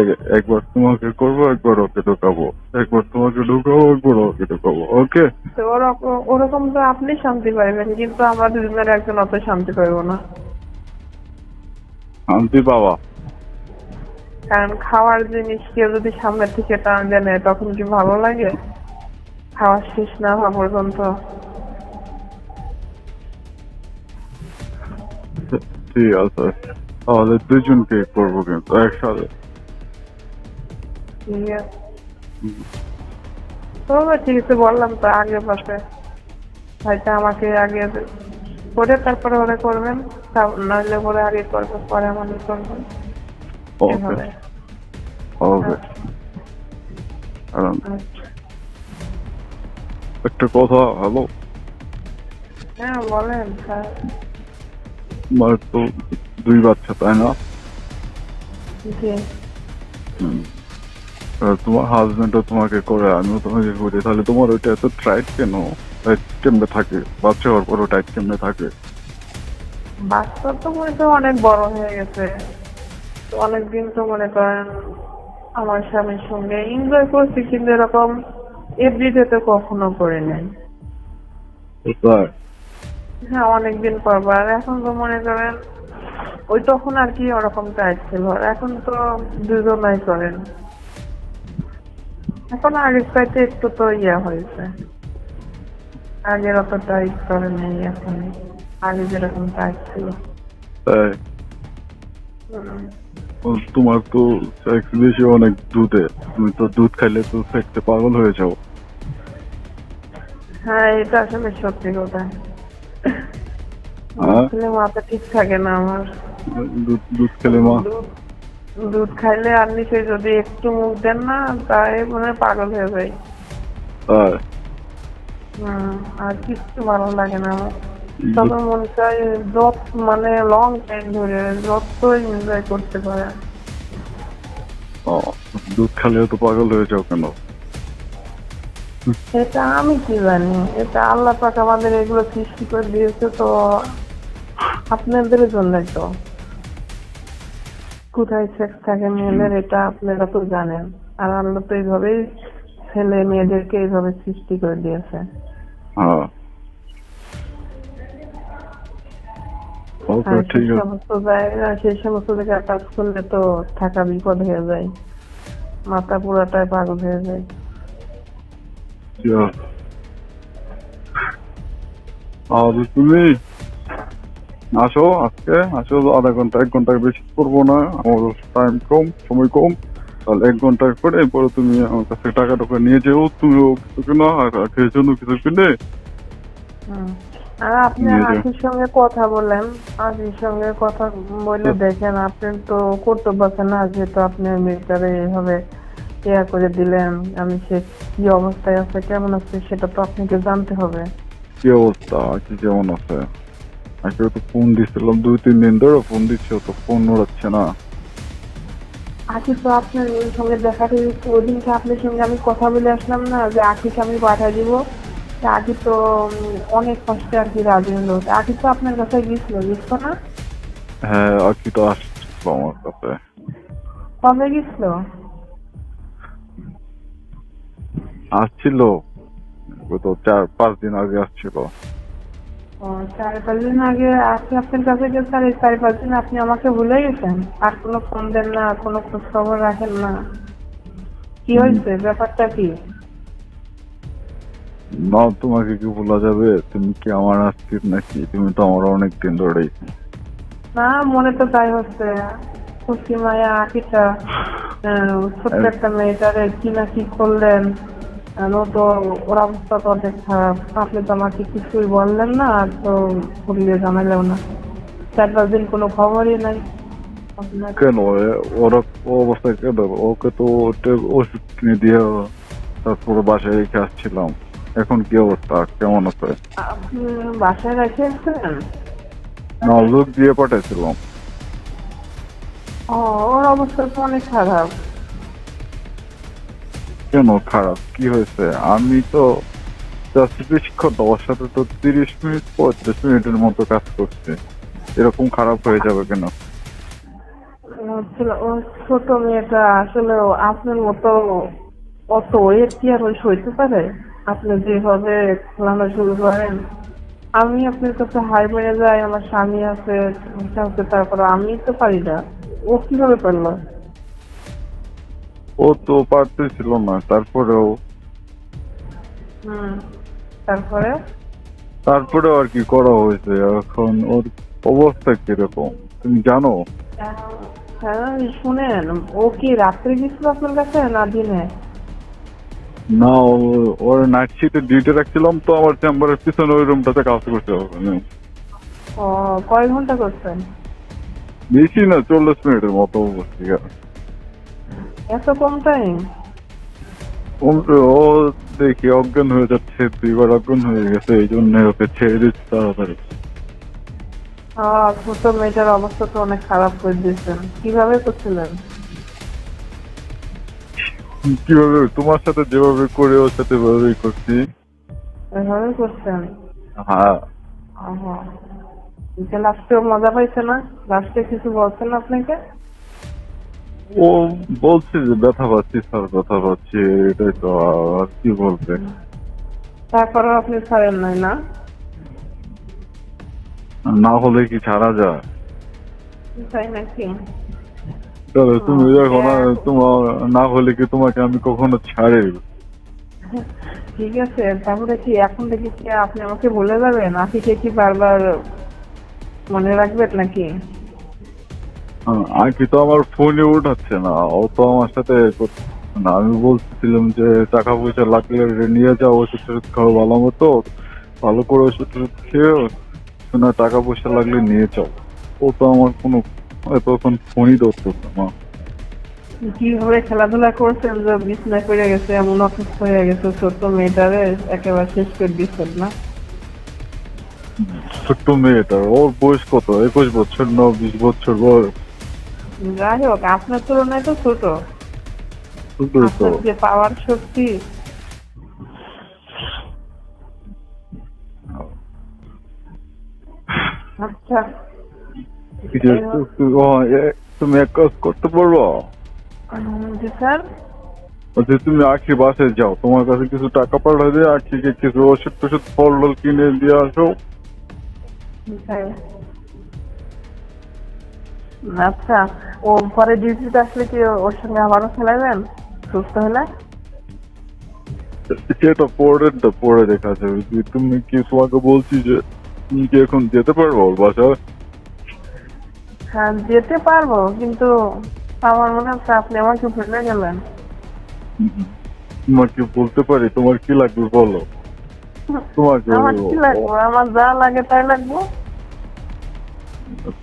এক- একবার তোমাকে করব একবার ওকে ঢুকাবো। একবার তোমাকে ঢুকাবো একবার ওকে ঢুকাবো ওকে? ওরকম তো আপনি শান্তি পাইবেন কিন্তু আমরা দুজনের একজন অত শান্তি পাইবো না। শান্তি পাওয়া কারণ খাওয়ার জিনিস কেউ যদি সামনে থেকে টান দেয় তখন কি ভালো লাগে? খাওয়া শেষ না হওয়া পর্যন্ত। ঠিক আছে তাহলে দুজনকে করব কিন্তু একসাথে। তবে ঠিক আছে বললাম তো আগে পাশে হয়তো আমাকে আগে করে তারপরে ওরা করবেন। নইলে পরে আগে করবেন পরে আমাদের করবেন। ওকে ওকে। একটা কথা হ্যালো হ্যাঁ বলেন স্যার। তোমার তো দুই বাচ্চা তাই না? জি। হুম। তোমার হাজবেন্ডও তোমাকে করে আমিও তোমাকে করি। তাহলে তোমার ওইটা এত টাইট কেন? টাইট কেমনে থাকে? বাচ্চা হওয়ার পরও টাইট কেমনে থাকে? বাচ্চা তো মনে অনেক বড় হয়ে গেছে। তো অনেকদিন তো মনে করেন আমার স্বামীর সঙ্গে এনজয় করছি কিন্তু এরকম এভরিডে তো কখনো করে নাই হ্যাঁ অনেকদিন পর আর এখন তো মনে করেন ওই তখন আর কি ওরকম টাইট ছিল। এখন তো দুজনাই করেন। এখন আগের চাইতে একটু তো ইয়ে হয়েছে। আগের অত টাইট করে নেই এখন। আগে যেরকম টাইট ছিল। তাই? তোমার তো সেক্স বেশি অনেক দুধে। তুমি তো দুধ খাইলে তো সেক্সে পাগল হয়ে যাও। হ্যাঁ এটা আসলে সত্যি কথা। হ্যাঁ? আসলে মাথা ঠিক থাকে না আমার। দুধ দুধ খেলে মা দুধ খাইলে আর নিচে যদি একটু মুখ দেন না তাই মনে পাগল হয়ে যায়। আর কিচ্ছু ভালো লাগে না আমার। তবে মনে চাই যত মানে লং টাইম ধরে যত এনজয় করতে পারে। দুধ খেলেও তো পাগল হয়ে যাও কেন? এটা আমি কি জানি এটা আল্লাহ পাক আমাদের এগুলো সৃষ্টি করে দিয়েছে তো আপনাদের জন্যই তো। কোথায় সেক্স থাকে মেয়েদের এটা আপনারা তো জানেন। আর আল্লাহ তো এইভাবেই ছেলে মেয়েদেরকে এইভাবে সৃষ্টি করে দিয়েছে। সমস্ত জায়গা সেই সমস্ত জায়গায় কাজ করলে তো থাকা বিপদ হয়ে যায়। মাথা পুরাটাই পাগল হয়ে যায়। তুমি? আসো আজকে আসো আধা ঘণ্টা এক ঘণ্টা বেশি করব না আমার টাইম কম সময় কম। তাহলে এক ঘণ্টা করে এরপরে তুমি আমার কাছে টাকা টাকা নিয়ে যেও তুমিও কিছু কিনো আর আখের জন্য কিছু কিনে। আর আপনি আখির সঙ্গে কথা বলেন আখির সঙ্গে কথা বলে দেখেন আপনি তো করতে পারছেন না যেহেতু আপনি মেয়েটারে এইভাবে ইয়া করে দিলেন আমি সে কি অবস্থায় আছে কেমন আছে সেটা তো আপনাকে জানতে হবে। কি অবস্থা? কি কেমন আছে? আজকে তো ফোন দিছিলাম দুই তিন দিন ধরে ফোন দিচ্ছি তো ফোন উড়াচ্ছে না। আখি তো আপনার ওই সঙ্গে দেখা হয়েছে ওদিনকে আপনার সঙ্গে আমি কথা বলে আসলাম না যে আখিকে আমি পাঠিয়ে দিব। তা তো অনেক কষ্টে আর কি রাজি হলো। তা আখি তো আপনার কাছে গেছিল গেছিল না? হ্যাঁ কি তো আসছিল আমার কাছে। কবে গেছিল আসছিল গত চার পাঁচ দিন আগে আসছিল। চার পাঁচ দিন আগে আজকে আপনার কাছে গেছে আর এই চার পাঁচ দিন আপনি আমাকে ভুলে গেছেন। আর কোনো ফোন দেন না কোনো খোঁজ খবর রাখেন না। কি হয়েছে? ব্যাপারটা কি? না তোমাকে কি বলা যাবে? তুমি কি আমার আজকের নাকি? তুমি তো আমার অনেক দিন ধরেই। না মনে তো তাই হচ্ছে। খুশি মায়া আকিটা ছোট্ট একটা মেয়েটারে কি না কি করলেন? ও তো ওর অবস্থা তো অনেক খারাপ। আপনি তো আমাকে কিছুই বললেন না আর তো বললে জানালেও না। চার পাঁচ দিন কোনো খবরই নাই। কেন? ওরা ও অবস্থায় কেন? ওকে তো ওষুধ কিনে দিয়ে তারপরে বাসায় রেখে আসছিলাম। এখন কি অবস্থা? কেমন আছে? বাসায় রেখেছেন না লোক দিয়ে পাঠাইছিলাম। ও ওর অবস্থা তো অনেক খারাপ। কেন খারাপ? কি হয়েছে? আমি তো জাস্ট বেশিক্ষণ না, সাথে তো তিরিশ মিনিট পঁয়ত্রিশ মিনিটের মতো কাজ করছে। এরকম খারাপ হয়ে যাবে কেন? ছোট মেয়েটা আসলে আপনার মতো অত ওয়েট কি আর ওই সইতে পারে? আপনি যেভাবে খেলানো শুরু করেন আমি আপনার কাছে হাই মেরে যাই আমার স্বামী আছে তারপরে আমি তো পারি না। ও কীভাবে পারল? ও তো পারতেছিল না তারপরেও হুম তারপরে? তারপরেও আর কি করা হয়েছে এখন ওর অবস্থা কীরকম তুমি জানো? হ্যাঁ শুনেন ও কি রাত্রে গেছিল আপনার কাছে না দিনে? না ওর নাইট শিটে ডিউটি রাখছিলাম তো আমার চেম্বারের পিছনে ওই রুমটাতে কাজ করতে হবে ও কয় ঘণ্টা করছেন? বেশি না চল্লিশ মিনিটের মতো আছে এত কম টাইম ও- দেখি অজ্ঞান হয়ে যাচ্ছে দুইবার অজ্ঞান হয়ে গেছে এই জন্য ওকে ছেড়ে দিচ্ছে তাড়াতাড়ি ছোট মেয়েটার অবস্থা তো অনেক খারাপ করে দিয়েছেন কীভাবে করছিলেন কীভাবে তোমার সাথে যেভাবে করে ওর সাথে ওইভাবেই করছি এভাবে করছেন হ্যাঁ আহা লাস্টে মজা পাইছে না লাস্টে কিছু বলছেন আপনাকে ও বলছে যে ব্যথা পাচ্ছি স্যার ব্যথা পাচ্ছি এটাই তো আর কি বলবে? তারপরে আপনি ছাড়েন নাই না? না হলে কি ছাড়া যায়? তাই নাকি? তাহলে তুমি যখন আর- তোমার না হলে কি তোমাকে আমি কখনো ছাড়ে? ঠিক আছে তারপরে কি এখন থেকে কি আপনি আমাকে বলে যাবেন? আখিকে কি বারবার মনে রাখবেন নাকি? আর কি তো আমার ফোনে উঠাচ্ছে না। ও তো আমার সাথে না। আমি বলছিলাম যে টাকা পয়সা লাগলে নিয়ে যাও ওষুধ টষুধ খাও ভালো মতো। ভালো করে ওষুধ টষুধ খেয়েও শোনা টাকা পয়সা লাগলে নিয়ে যাও। ও তো আমার কোনো তখন ফোনই ধরতেছে না কীভাবে খেলাধুলা করছেন যে বিছনায় পড়ে গেছে এমন অসুস্থ হয়ে গেছে ছোট্ট মেয়েটারে একেবারে শেষ করে দিচ্ছেন না। ছোট্ট মেয়েটা ওর বয়স কত? একুশ বছর না বিশ বছর বয়স? যাই হোক আপনার তুলনায় তো ছোট। আপনার যে পাওয়ার শক্তি। আচ্ছা। যে তুমি এক কাজ করতে পারব? উম, জি স্যার। বলছি তুমি আখি বাসে যাও তোমার কাছে কিছু টাকা পাঠাই দিয়ে আখিকে কিছু ওষুধ টষুধ ফল টল কিনে দিয়ে আসো। আচ্ছা ও পরে ডিউটিতে আসলে কি ওর সঙ্গে আবারও খেলাবেন সুস্থ হলে সেটা পরেরটা পরে দেখা যাবে। তুমি কি তোমাকে বলছি যে তুমি কি এখন যেতে পারব ওর বাসায়? হ্যাঁ যেতে পারব কিন্তু আমার মনে হচ্ছে আপনি আমাকে ভুলে গেলেন। তোমাকে বলতে পারি তোমার কি লাগবে বলো? তোমাকে আমার কি লাগবে? আমার যা লাগে তাই লাগবে।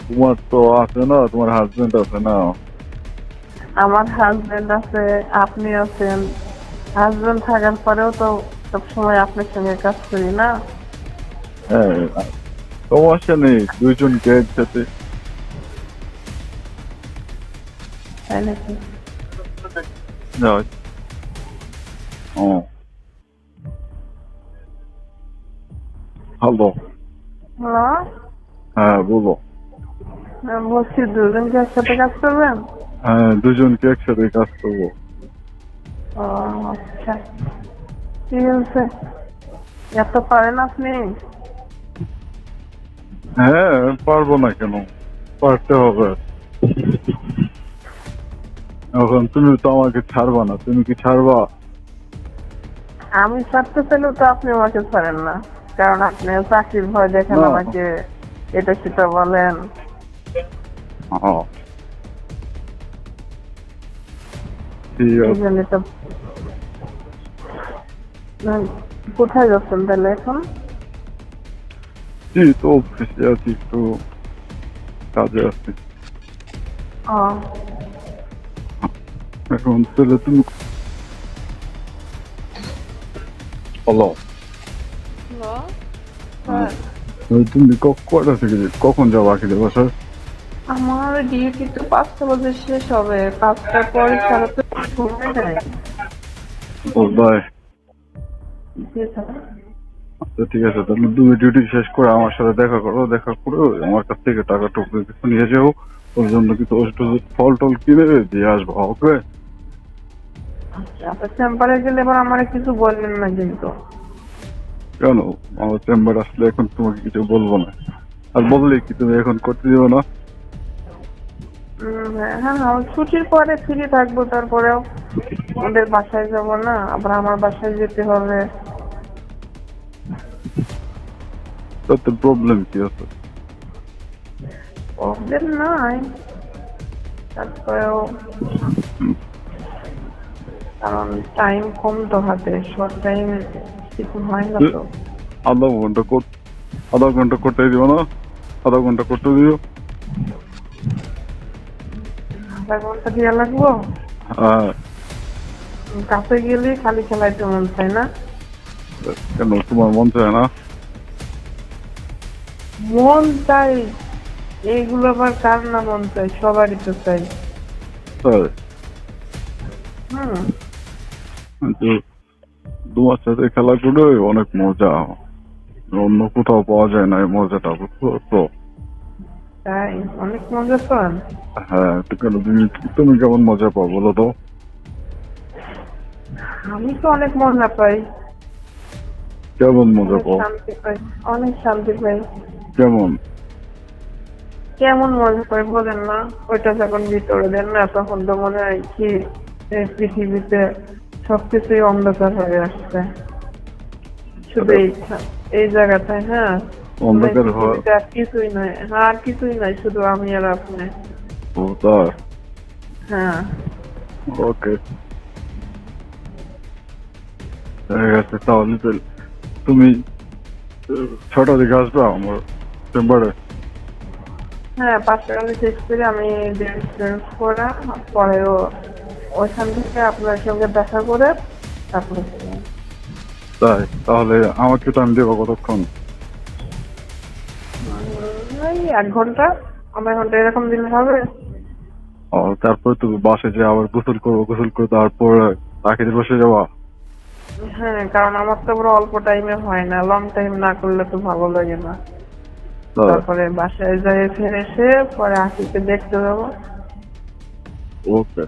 তোমার তো আছে না তোমার হাজবেন্ড আছে না? আমার হাজবেন্ড আছে আপনি আছেন। হাজবেন্ড থাকার পরেও তো সবসময় আপনার সঙ্গে কাজ করি না? হ্যাঁ সমস্যা নেই তাই নাকি? যাও। ও হ্যালো হ্যালো হ্যাঁ বলো। বলছি একসাথে কাজ করবেন হ্যাঁ দুজনকে একসাথে কাজ করব। ও আচ্ছা। ঠিক আছে। এত পারেন আপনি? হ্যাঁ পারব না কেন? পারতে হবে। এখন তুমি তো আমাকে ছাড়বা না। তুমি কি ছাড়বা? আমি ছাড়তে চাইলেও তো আপনি আমাকে ছাড়েন না। কারণ আপনি চাকরির ভয় দেখেন আমাকে। এটা সেটা বলেন? ও। ঠিক আছে না, কোথায় যাচ্ছেন তাহলে এখন? জি তো অফিসে আছি একটু কাজে আছি। এখন তাহলে তুমি হ্যালো হ্যাঁ। তুমি ক- কটা থেকে কখন যাব আখিদের বাসায়? আমার ডিউটি তো পাঁচটা বাজে শেষ হবে। পাঁচটার পরে ছাড়া তো সময় নাই। বাই। আচ্ছা ঠিক আছে তাহলে তুমি ডিউটি শেষ করে আমার সাথে দেখা করো দেখা করে আমার কাছ থেকে টাকা টুকু কিছু নিয়ে যাও। ওর জন্য কিছু ওষুধ ফল টল কিনে দিয়ে আসব ওকে আপনার চেম্বারে গেলে এবার আমার কিছু বললেন না কিন্তু। কেন? আমার চেম্বার আসলে এখন তোমাকে কিছু বলব না। আর বললে কি তুমি এখন করতে দেবো না? হ্যাঁ হ্যাঁ ছুটির পরে ফ্রি থাকব তারপরেও ওদের বাসায় যাব না আবার আমার বাসায় যেতে হবে। তাতে প্রবলেম কি আছে প্রবলেম নাই তারপরেও কারণ টাইম কম তো হাতে শর্ট টাইম কিছু হয় না তো। আধা ঘণ্টা আধা ঘণ্টা করতে দিও না আধা ঘণ্টা করতে দিও। আধা ঘণ্টা দিয়ে লাগবো? হ্যাঁ। কাছে গেলে খালি খেলাইতে মন চায় না। কেন তোমার মন চায় না? মন চাই এইগুলো আবার কার না মন চাই সবারই তো চাই। হুম। তোমার সাথে খেলা করে অনেক মজা। অন্য কোথাও পাওয়া যায় না এই মজাটা বুঝছ তো তাই অনেক মজা পান। হ্যাঁ তুমি তুমি কেমন মজা পাও বলো তো। আমি তো অনেক মজা পাই। কেমন মজা পাও? অনেক শান্তি পাই। কেমন? কেমন মজা পাই বলেন না ওইটা যখন ভিতরে দেন না তখন তো মনে হয় কি পৃথিবীতে সবকিছুই অন্ধকার হয়ে আসছে। শুধু এই এই জায়গাটায় হ্যাঁ? অন্ধকার হয় কিছুই নয় হ্যাঁ আর কিছুই নাই শুধু আমি আর আপনি। ও তাই? হ্যাঁ। ওকে। ঠিক আছে তাহলে তো তুমি ছটার দিকে আসবে আমার চেম্বারে? হ্যাঁ পাঁচটা গাড়ি শেষ করে আমি চেঞ্জ করা পরেও ওইখান থেকে আপনার সঙ্গে দেখা করে তারপরে তাই তাহলে আমাকে টাইম দেবো কতক্ষণ? এক ঘণ্টা। আধা ঘণ্টা এরকম দিলে হবে। ও তারপর তুমি বাসে যে আবার গোসল করব গোসল করে তারপর পাখিতে বসে যাওয়া হ্যাঁ কারণ আমার তো পুরো অল্প টাইমে হয় না। লং টাইম না করলে তো ভালো লাগে না। তারপরে বাসায় যাই ফিরে এসে পরে আশিকে দেখতে যাব। ওকে